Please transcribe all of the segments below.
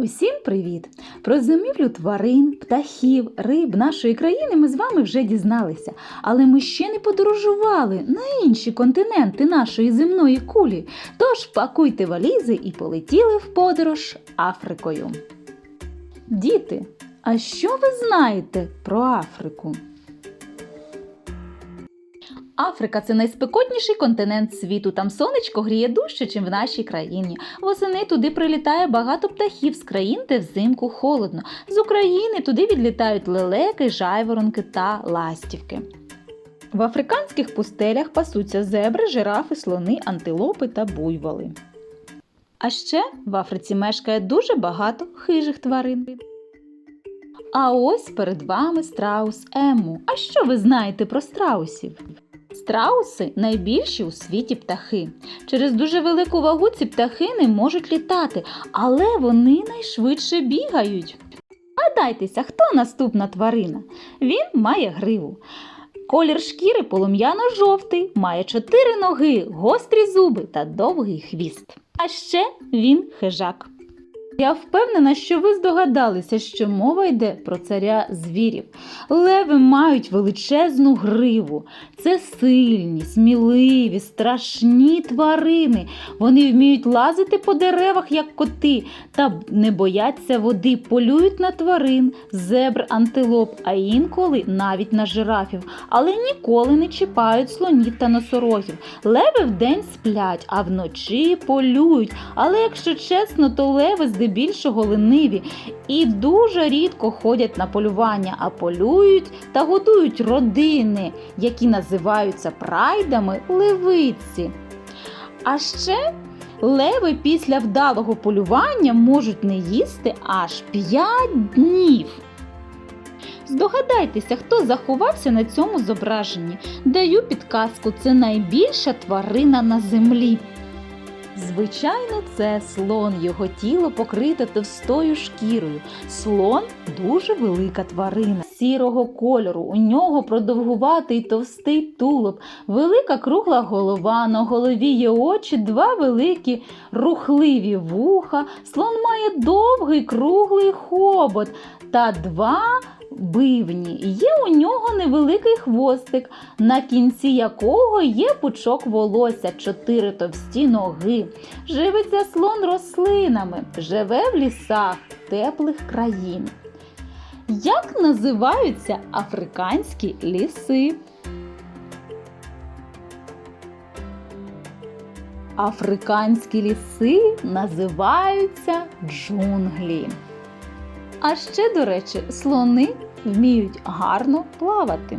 Усім привіт! Про зимівлю тварин, птахів, риб нашої країни ми з вами вже дізналися, але ми ще не подорожували на інші континенти нашої земної кулі. Тож пакуйте валізи і полетіли в подорож Африкою. Діти, а що ви знаєте про Африку? Африка це найспекотніший континент світу. Там сонечко гріє дужче, ніж в нашій країні. Восени туди прилітає багато птахів з країн, де взимку холодно. З України туди відлітають лелеки, жайворонки та ластівки. В африканських пустелях пасуться зебри, жирафи, слони, антилопи та буйволи. А ще в Африці мешкає дуже багато хижих тварин. А ось перед вами страус Ему. А що ви знаєте про страусів? Страуси найбільші у світі птахи. Через дуже велику вагу ці птахи не можуть літати, але вони найшвидше бігають. Гадайтеся, хто наступна тварина? Він має гриву. Колір шкіри полум'яно-жовтий, має чотири ноги, гострі зуби та довгий хвіст. А ще він хижак. Я впевнена, що ви здогадалися, що мова йде про царя звірів. Леви мають величезну гриву. Це сильні, сміливі, страшні тварини. Вони вміють лазити по деревах, як коти, та не бояться води, полюють на тварин, зебр, антилоп, а інколи навіть на жирафів, але ніколи не чіпають слонів та носорогів. Леви вдень сплять, а вночі полюють. Але якщо чесно, то леви здебільшого лениві і дуже рідко ходять на полювання, а полюють та годують родини, які називаються прайдами левиці. А ще леви після вдалого полювання можуть не їсти аж 5 днів. Здогадайтеся, хто заховався на цьому зображенні. Даю підказку, це найбільша тварина на землі. Звичайно, це слон. Його тіло покрите товстою шкірою. Слон дуже велика тварина сірого кольору. У нього продовгуватий товстий тулуб, велика кругла голова. На голові є очі, два великі рухливі вуха. Слон має довгий круглий хобот та два бивні. Є у нього невеликий хвостик, на кінці якого є пучок волосся, чотири товсті ноги. Живиться слон рослинами, живе в лісах теплих країн. Як називаються африканські ліси? Африканські ліси називаються джунглі. А ще, до речі, слони вміють гарно плавати.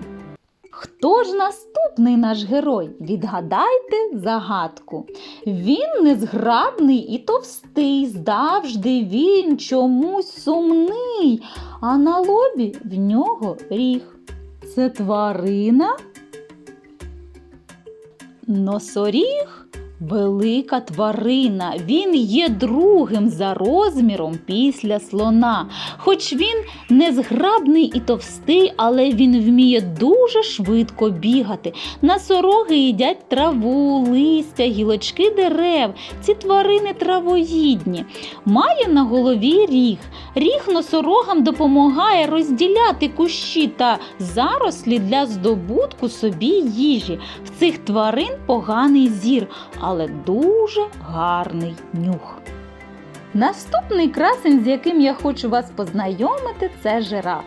Хто ж наступний наш герой? Відгадайте загадку. Він незграбний і товстий, завжди він чомусь сумний, а на лобі в нього ріг. Це тварина? Носоріг? Велика тварина, він є другим за розміром після слона. Хоч він незграбний і товстий, але він вміє дуже швидко бігати. Носороги їдять траву, листя, гілочки дерев. Ці тварини травоїдні. Має на голові ріг. Ріг носорогам допомагає розділяти кущі та зарослі для здобутку собі їжі. В цих тварин поганий зір але дуже гарний нюх. Наступний красень, з яким я хочу вас познайомити, це жираф.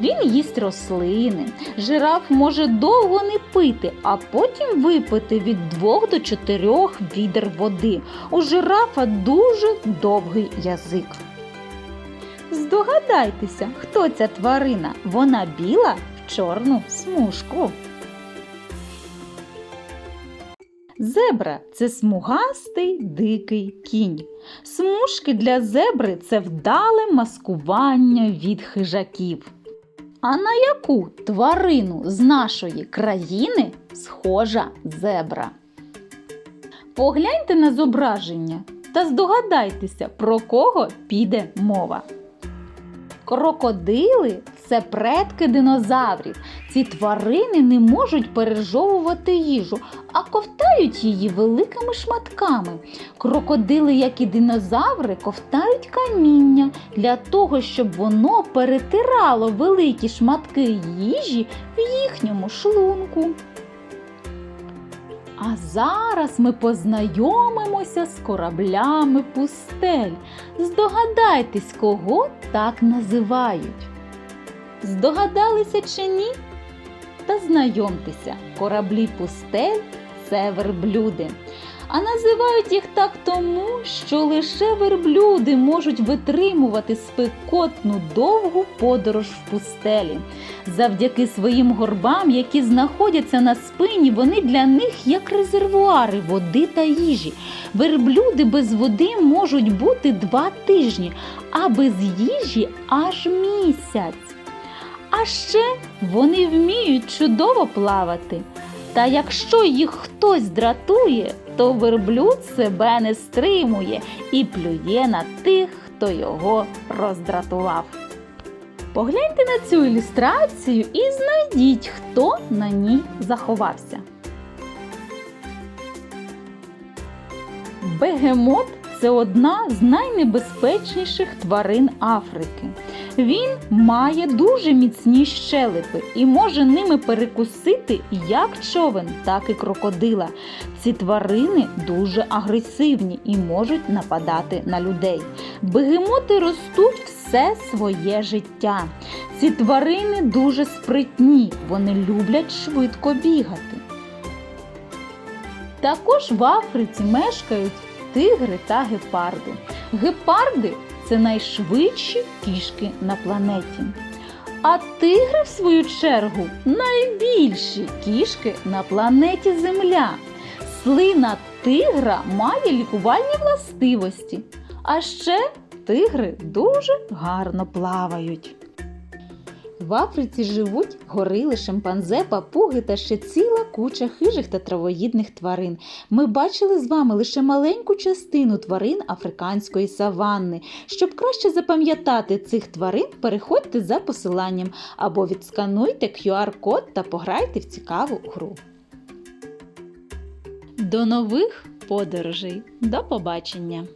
Він їсть рослини. Жираф може довго не пити, а потім випити від 2 до 4 відер води. У жирафа дуже довгий язик. Здогадайтеся, хто ця тварина? Вона біла в чорну смужку. Зебра це смугастий дикий кінь. Смужки для зебри це вдале маскування від хижаків. А на яку тварину з нашої країни схожа зебра? Погляньте на зображення та здогадайтеся, про кого піде мова. Крокодили це предки динозаврів. Ці тварини не можуть пережовувати їжу, а ковтають її великими шматками. Крокодили, як і динозаври, ковтають каміння для того, щоб воно перетирало великі шматки їжі в їхньому шлунку. А зараз ми познайомимося з кораблями пустель. Здогадайтесь, кого так називають. Здогадалися чи ні? Та знайомтеся, кораблі пустель це верблюди. А називають їх так тому, що лише верблюди можуть витримувати спекотну довгу подорож в пустелі. Завдяки своїм горбам, які знаходяться на спині, вони для них як резервуари води та їжі. Верблюди без води можуть бути два тижні, а без їжі аж місяць. А ще вони вміють чудово плавати. Та якщо їх хтось дратує, то верблюд себе не стримує і плює на тих, хто його роздратував. Погляньте на цю ілюстрацію і знайдіть, хто на ній заховався. Бегемот це одна з найнебезпечніших тварин Африки. Він має дуже міцні щелепи і може ними перекусити як човен, так і крокодила. Ці тварини дуже агресивні і можуть нападати на людей. Бегемоти ростуть все своє життя. Ці тварини дуже спритні, вони люблять швидко бігати. Також в Африці мешкають тигри та гепарди. Гепарди це найшвидші кішки на планеті. А тигри, в свою чергу, найбільші кішки на планеті Земля. Слина тигра має лікувальні властивості. А ще тигри дуже гарно плавають. В Африці живуть горили, шимпанзе, папуги та ще ціла куча хижих та травоїдних тварин. Ми бачили з вами лише маленьку частину тварин африканської саванни. Щоб краще запам'ятати цих тварин, переходьте за посиланням або відскануйте QR-код та пограйте в цікаву гру. До нових подорожей. До побачення!